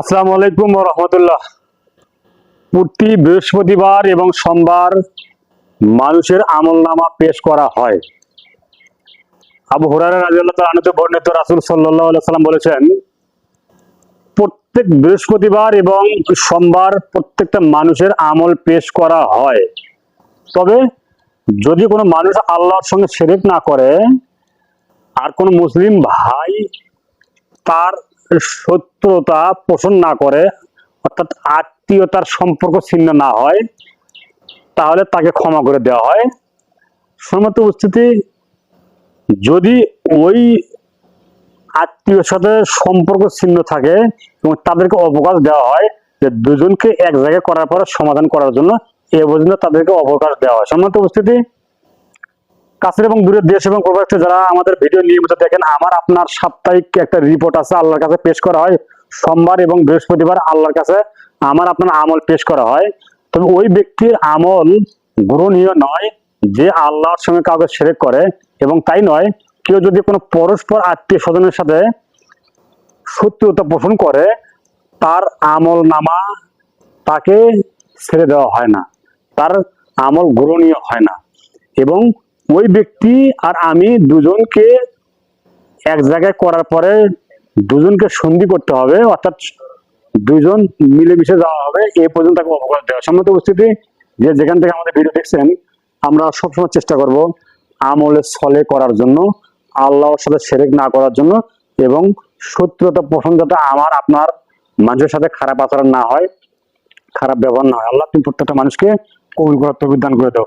আসসালামু আলাইকুম রহমতুল্লাহ। প্রতি বৃহস্পতিবার এবং সোমবার মানুষের আমল নামা পেশ করা হয়। আবু হুরারা রাজিয়াল্লাহ আনতে বর্ণিত রাসুল সাল্লাহ সাল্লাম বলেছেন, প্রত্যেক বৃহস্পতিবার এবং সোমবার প্রত্যেকটা মানুষের আমল পেশ করা হয়। তবে যদি কোনো মানুষ আল্লাহর সঙ্গে সেরেক না করে, আর কোনো মুসলিম ভাই তার শত্রুতা পোষণ না করে, অর্থাৎ আত্মীয়তার সম্পর্ক ছিন্ন না হয়, তাহলে তাকে ক্ষমা করে দেওয়া হয়। সমত উপস্থিতি, যদি ওই আত্মীয়র সাথে সম্পর্ক ছিন্ন থাকে এবং তাদেরকে অবকাশ দেওয়া হয়, যে দুজনকে এক জায়গায় করার পরে সমাধান করার জন্য, এ পর্যন্ত তাদেরকে অবকাশ দেওয়া হয়। সম্মত উপস্থিতি কাছের এবং দূরের দেশ এবং প্রবাসে যারা আমাদের ভিডিও নিয়মিত দেখেন, আমার আপনার সাপ্তাহিক একটা রিপোর্ট আছে আল্লাহর কাছে পেশ করা হয়। সোমবার এবং বৃহস্পতিবার আল্লাহর কাছে আমার আপনার আমল পেশ করা হয়। তবে ওই ব্যক্তির আমল গ্রহণীয় নয় যে আল্লাহর সঙ্গে কাউকে সেরেক করে, এবং তাই নয়, কেউ যদি কোনো পরস্পর আত্মীয় স্বজনের সাথে শত্রুতা পোষণ করে, তার আমল নামা তাকে ছেড়ে দেওয়া হয় না। তার আমল গ্রহণীয় হয় না। এবং ওই ব্যক্তি আর আমি দুজনকে এক জায়গায় করার পরে দুজনকে সন্ধি করতে হবে, অর্থাৎ দুজন মিলেমিশে যাওয়া হবে, এ পর্যন্ত তাকে অবকাশ দেওয়া সম্মত উপস্থিতি, যে যেখান থেকে আমাদের ভিডিও দেখছেন, আমরা সবসময় চেষ্টা করব আমলে ছলে করার জন্য, আল্লাহর সাথে সেরেক না করার জন্য, এবং শত্রুতা যাতে আমার, আপনার, মানুষের সাথে খারাপ আচরণ না হয়, খারাপ ব্যবহার না হয়। আল্লাহ, তুমি প্রত্যেকটা মানুষকে কবুল করার তৌফিক দান করে দাও।